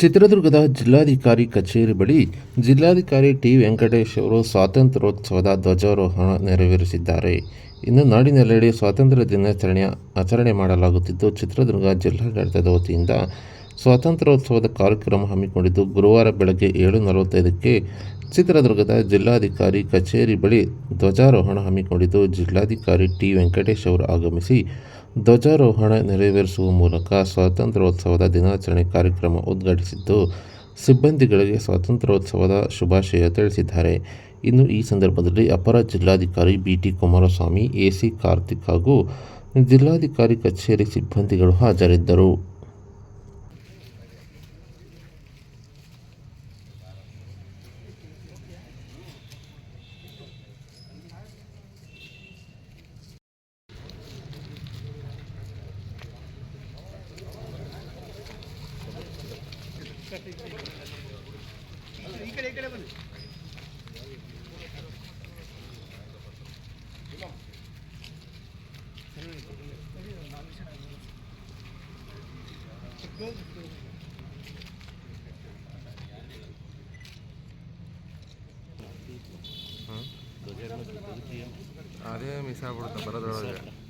ಚಿತ್ರದುರ್ಗದ ಜಿಲ್ಲಾಧಿಕಾರಿ ಕಚೇರಿ ಬಳಿ ಜಿಲ್ಲಾಧಿಕಾರಿ ಟಿ ವೆಂಕಟೇಶ್ ಅವರು ಸ್ವಾತಂತ್ರ್ಯೋತ್ಸವದ ಧ್ವಜಾರೋಹಣ ನೆರವೇರಿಸಿದ್ದಾರೆ. ಇನ್ನು ನಾಡಿನೆಲ್ಲೆಡೆ ಸ್ವಾತಂತ್ರ್ಯ ದಿನಾಚರಣೆಯ ಆಚರಣೆ ಮಾಡಲಾಗುತ್ತಿದ್ದು, ಚಿತ್ರದುರ್ಗ ಜಿಲ್ಲಾಡಳಿತದ ವತಿಯಿಂದ ಸ್ವಾತಂತ್ರ್ಯೋತ್ಸವದ ಕಾರ್ಯಕ್ರಮ ಹಮ್ಮಿಕೊಂಡಿದ್ದು, ಗುರುವಾರ ಬೆಳಗ್ಗೆ ಏಳು ನಲವತ್ತೈದಕ್ಕೆ ಚಿತ್ರದುರ್ಗದ ಜಿಲ್ಲಾಧಿಕಾರಿ ಕಚೇರಿ ಬಳಿ ಧ್ವಜಾರೋಹಣ ಹಮ್ಮಿಕೊಂಡಿದ್ದು, ಜಿಲ್ಲಾಧಿಕಾರಿ ಟಿ ವೆಂಕಟೇಶ್ ಅವರು ಆಗಮಿಸಿ ಧ್ವಜಾರೋಹಣ ನೆರವೇರಿಸುವ ಮೂಲಕ ಸ್ವಾತಂತ್ರ್ಯೋತ್ಸವದ ದಿನಾಚರಣೆ ಕಾರ್ಯಕ್ರಮ ಉದ್ಘಾಟಿಸಿದ್ದು, ಸಿಬ್ಬಂದಿಗಳಿಗೆ ಸ್ವಾತಂತ್ರ್ಯೋತ್ಸವದ ಶುಭಾಶಯ ತಿಳಿಸಿದ್ದಾರೆ. ಇನ್ನು ಈ ಸಂದರ್ಭದಲ್ಲಿ ಅಪರ ಜಿಲ್ಲಾಧಿಕಾರಿ B T Kumaraswamy, AC Karthik ಹಾಗೂ ಜಿಲ್ಲಾಧಿಕಾರಿ ಕಚೇರಿ ಸಿಬ್ಬಂದಿಗಳು ಹಾಜರಿದ್ದರು. ಅದೇ ಮಿಸ್ ಆಗ್ಬಿಡುತ್ತೆ ಬರೋದ್ರೊಳಗೆ